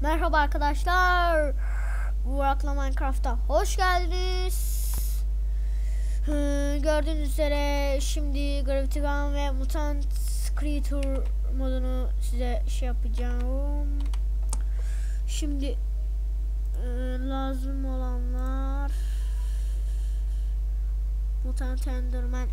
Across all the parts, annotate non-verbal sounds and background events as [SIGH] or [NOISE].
Merhaba arkadaşlar. Burak'la Minecraft'a hoş geldiniz. Hı, Gördüğünüz üzere şimdi Gravity Gun ve Mutant Creature modunu size şey yapacağım. Şimdi e, lazım olanlar Mutant Enderman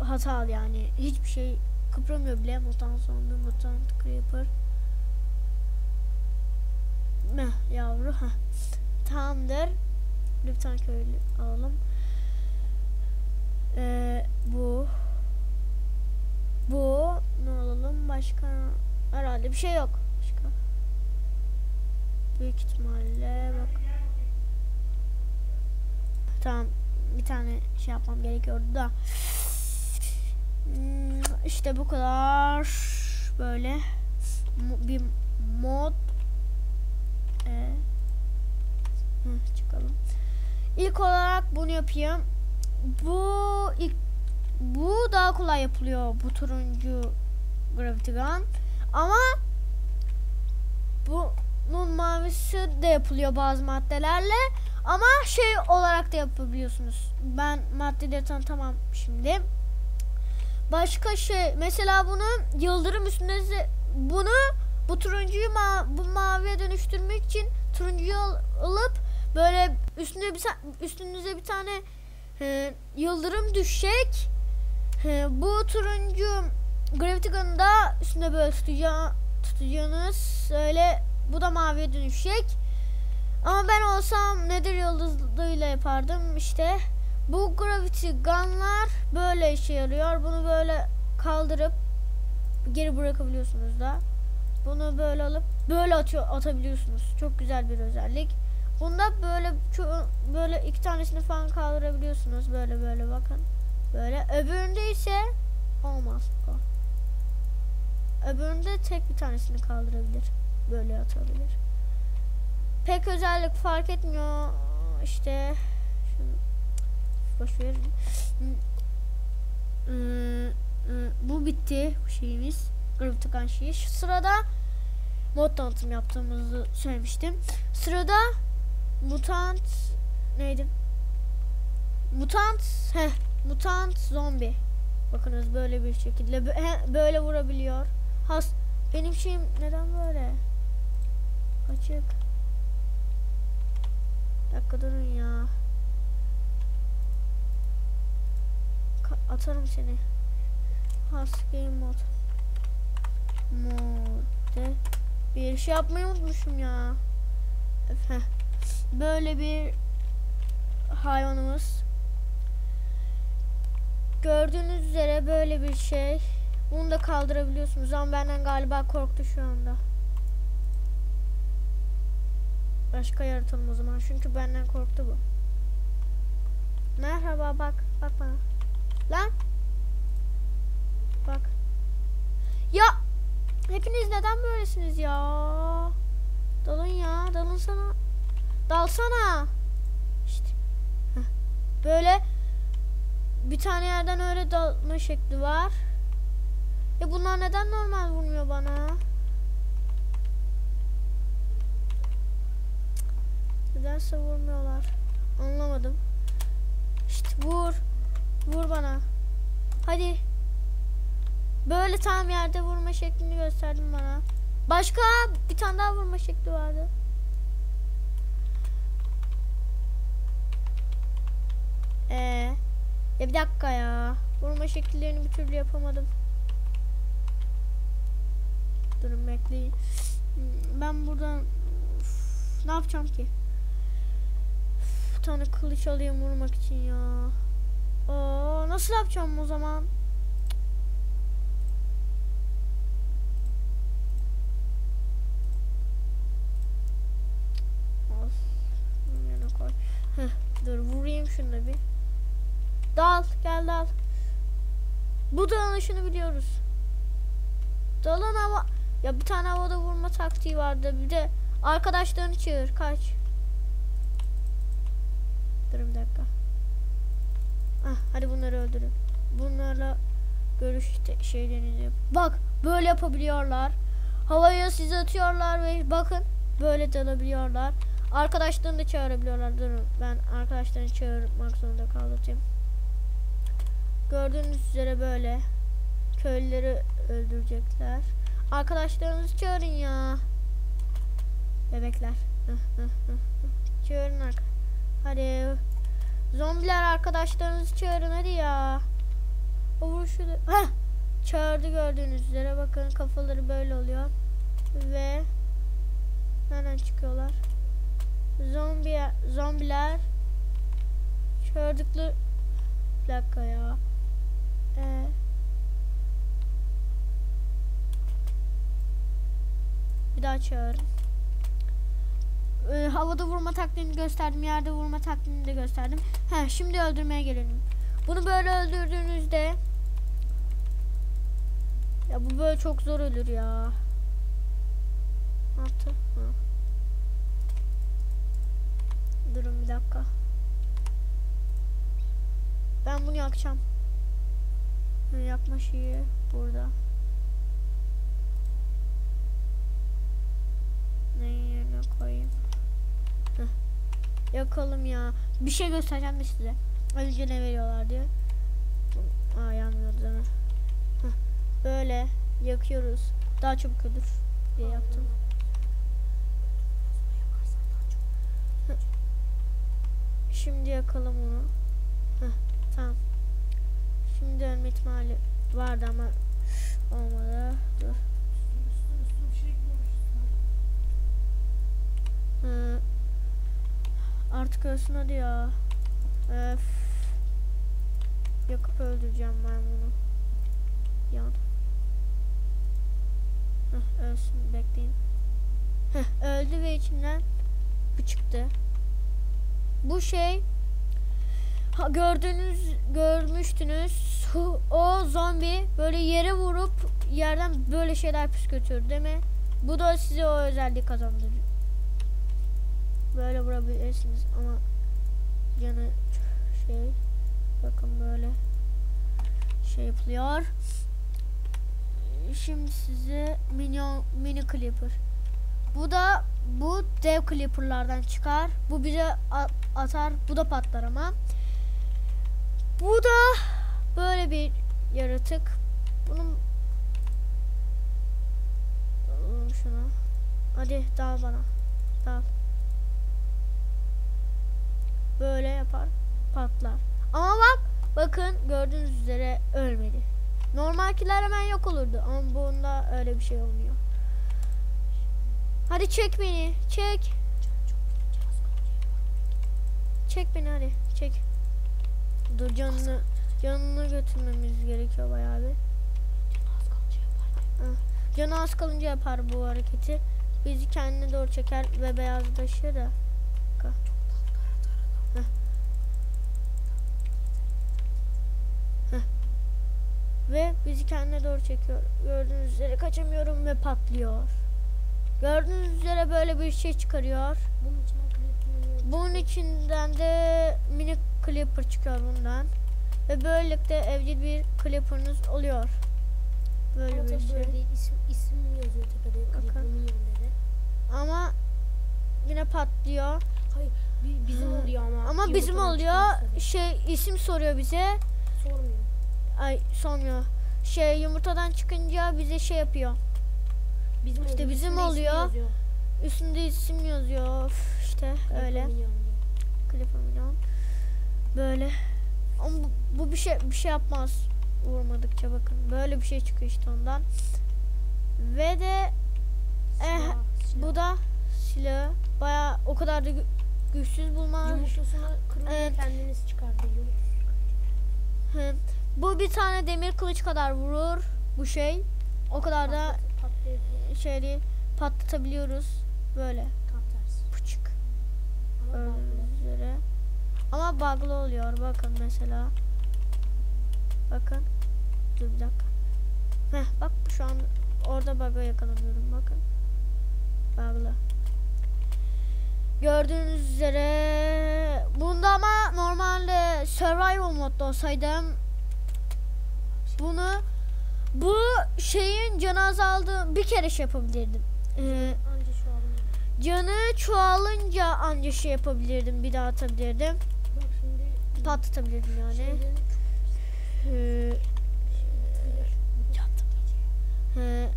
hatalı yani hiçbir şey kıpramıyor bile Mutant Zombie, Mutant Creeper Meh yavru ha. Tamamdır. Bir tane köylü alalım. Ee, bu. Bu. Ne alalım? Başka? Herhalde bir şey yok. Başka? Büyük ihtimalle bak. Tamam. Bir tane şey yapmam gerekiyordu da. Hmm, işte bu kadar. Böyle. Bir mod ee, çıkalım. İlk olarak bunu yapayım. Bu ilk bu daha kolay yapılıyor bu turuncu Gravity Gun. Ama bunun mavisi de yapılıyor bazı maddelerle. Ama şey olarak da yapabiliyorsunuz. Ben maddeleri tanıtamam şimdi. Başka şey mesela bunu yıldırım üstünde bunu bu turuncuyu ma bu maviye dönüştürmek için turuncuyu al- alıp böyle üstüne bir üstünüze bir tane e, yıldırım düşecek. E, bu turuncu Gravity Gun'ı da üstüne böyle tutacağı, tutacağınız öyle bu da maviye dönüşecek. Ama ben olsam nedir yıldızlığıyla yapardım işte. Bu Gravity Gun'lar böyle işe yarıyor. Bunu böyle kaldırıp geri bırakabiliyorsunuz da. Bunu böyle alıp böyle atıyor atabiliyorsunuz. Çok güzel bir özellik. Bunda böyle böyle iki tanesini falan kaldırabiliyorsunuz. Böyle böyle bakın. Böyle öbüründe ise olmaz o. Öbüründe tek bir tanesini kaldırabilir. Böyle atabilir. Pek özellik fark etmiyor. İşte boş verin. Hmm, hmm, Bu bitti bu şeyimiz. Gravity Gun şeyi. Şu sırada mod tanıtım yaptığımızı söylemiştim. Sırada mutant neydi? Mutant he mutant zombi. Bakınız böyle bir şekilde böyle vurabiliyor. Has benim şeyim neden böyle? Açık. Bir dakika durun ya. Ka- atarım seni. Has game mod. Mode. Bir şey yapmayı unutmuşum ya. Böyle bir hayvanımız. Gördüğünüz üzere böyle bir şey. Bunu da kaldırabiliyorsunuz ama benden galiba korktu şu anda. Başka yaratalım o zaman çünkü benden korktu bu. Merhaba bak bak bana. Lan. Bak. Ya hepiniz neden böylesiniz ya? Dalın ya dalın sana. Dalsana. İşte. Heh. Böyle bir tane yerden öyle dalma şekli var. Ya bunlar neden normal vurmuyor bana? Nedense vurmuyorlar. Anlamadım. İşte vur. Vur bana. Hadi. Böyle tam yerde vurma şeklini gösterdim bana. Başka bir tane daha vurma şekli vardı. Ee, ya bir dakika ya. Vurma şekillerini bir türlü yapamadım. Durun bekleyin. Ben buradan Üf, ne yapacağım ki? Bir tane kılıç alayım vurmak için ya. Oo, nasıl yapacağım o zaman? Al. Bunun yerine koy. Heh, dur vurayım şunu da bir. Dal gel dal. Bu dalanışını biliyoruz. Dalan hava. Ya bir tane havada vurma taktiği vardı. Bir de arkadaşlarını çağır. Kaç. Dur bir dakika. Ah, hadi bunları öldürün. Bunlarla görüş şeylerini yap- Bak böyle yapabiliyorlar. Havaya sizi atıyorlar ve bakın böyle dalabiliyorlar. Arkadaşlarını da çağırabiliyorlar. Durun ben arkadaşlarını çağırmak zorunda kaldım. Gördüğünüz üzere böyle köylüleri öldürecekler. Arkadaşlarınızı çağırın ya. Bebekler. Çağırın arka. Hadi. Zombiler arkadaşlarınızı çağırın hadi ya. O vuruşu da. Çağırdı gördüğünüz üzere. Bakın kafaları böyle oluyor. Ve nereden çıkıyorlar? Zombi zombiler çağırdıkları bir dakika ya. Bir daha çağırın. Ee, havada vurma taktiğini gösterdim. Yerde vurma taktiğini de gösterdim. He, şimdi öldürmeye gelelim. Bunu böyle öldürdüğünüzde ya bu böyle çok zor ölür ya. Yaptı? Ha. Durun bir dakika. Ben bunu yakacağım. Ha, Yakma şeyi burada. Neyin yerine koyayım? Heh. Yakalım ya. Bir şey göstereceğim de size. Önce ne veriyorlar diye. Aa yanmıyordu değil mi? Heh. Böyle yakıyoruz. Daha çabuk ölür diye yaptım. Şimdi yakalım onu. Heh, tamam. Şimdi ölme ihtimali vardı ama olmadı. Dur. Hı. Artık ölsün hadi ya. Öf. Yakıp öldüreceğim ben bunu. Yan. Heh, ölsün bekleyin. Heh, öldü ve içinden bu çıktı. Bu şey ha, gördüğünüz görmüştünüz o zombi böyle yere vurup yerden böyle şeyler püskürtüyor değil mi? Bu da size o özelliği kazandırır. Böyle vurabilirsiniz ama canı şey bakın böyle şey yapılıyor. Şimdi size minyon mini clipper. Bu da bu dev clipperlardan çıkar. Bu bize atar. Bu da patlar ama. Bu da böyle bir yaratık. Bunun şunu. Hadi dal bana. Dal. Böyle yapar. Patlar. Ama bak bakın gördüğünüz üzere ölmedi. Normalkiler hemen yok olurdu ama bunda öyle bir şey olmuyor. Hadi çek beni. Çek. Çek beni hadi. Çek. Dur canını canını götürmemiz gerekiyor bayağı bir. Canı az kalınca yapar bu hareketi. Bizi kendine doğru çeker ve beyazlaşır da. Ve bizi kendine doğru çekiyor. Gördüğünüz üzere kaçamıyorum ve patlıyor. Gördüğünüz üzere böyle bir şey çıkarıyor. Bunun içinden de mini clipper çıkıyor bundan. Ve böylelikle evcil bir clipper'ınız oluyor. Böyle Ama bir şey. böyle. İsim, isim yazıyor tepede. Ama yine patlıyor. Hayır bi- bizim Ha. oluyor ama. Ama bizim oluyor. Şey isim soruyor bize. Sormuyor. Ay sormuyor. Şey yumurtadan çıkınca bize şey yapıyor. Bizim İşte bizim üstünde oluyor. yazıyor. Üstünde isim yazıyor. Üf, işte Klip öyle. Clipper milyon. Böyle. Ama bu, bu bir şey bir şey yapmaz. Vurmadıkça bakın. Böyle bir şey çıkıyor işte ondan. Ve de Eh, Silah, silah. bu da silahı. Baya o kadar da gü- güçsüz bulma. Yumurtasını kırıyor Evet. kendiniz çıkartıyor. Hı. Bu bir tane demir kılıç kadar vurur bu şey. O kadar da Patlat- patlayabiliyor. şey değil patlatabiliyoruz. Böyle Tam tersi. pıçık. Ama. Ama bug'lı oluyor. Bakın mesela. Bakın. Dur bir dakika. Heh, bak şu an orada bug'a yakalanıyorum. Bakın. Bug'lı. Gördüğünüz üzere bunda ama normalde survival modda olsaydım bunu bu şeyin canı azaldı bir kere şey yapabilirdim. Ee. Canı çoğalınca anca şey yapabilirdim. Bir daha atabilirdim. Patlatabilirdim yani. Ee, ee,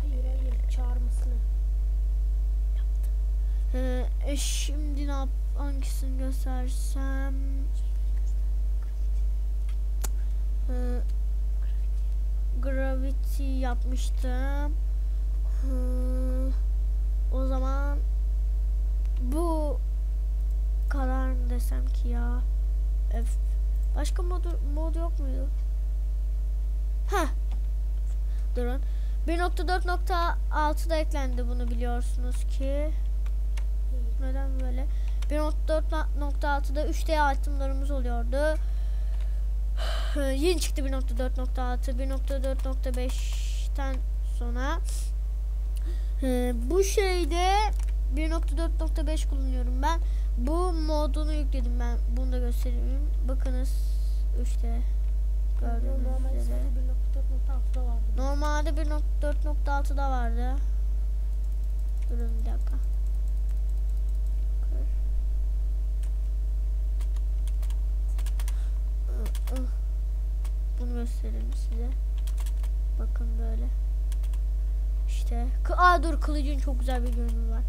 hayır hayır. Çağırmasını. ee, e, şimdi ne yap hangisini göstersem? Ee, Gravity yapmıştım. Ee, o zaman bu kadar mı desem ki ya? Öf. Başka mod, mod yok muydu? Heh. Durun. 1.4.6'da eklendi bunu biliyorsunuz ki. Neden böyle? 1.4.6'da 3D itemlarımız oluyordu. [SIGHS] Yeni çıktı 1.4.6 1.4.5'ten sonra Ee, bu şeyde 1.4.5 kullanıyorum ben. Bu modunu yükledim ben. Bunu da göstereyim. Bakınız 3D gördüğünüz Normal üzere. sadece 1.4.6'da vardı. Normalde 1.4.6'da vardı. Durun bir dakika. Bunu göstereyim size. Bakın böyle. İşte. Aa dur kılıcın çok güzel bir görünümü var.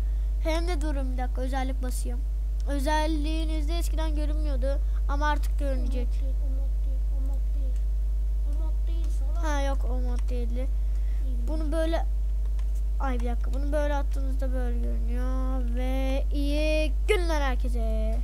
Hem de durun bir dakika özellik basıyorum. Özelliğinizde eskiden görünmüyordu ama artık O görünecek. mod değil, o mod değil, o mod değil. O mod değil salak. Ha yok o mod değildi. Bunu böyle ay bir dakika bunu böyle attığınızda böyle görünüyor ve iyi günler herkese.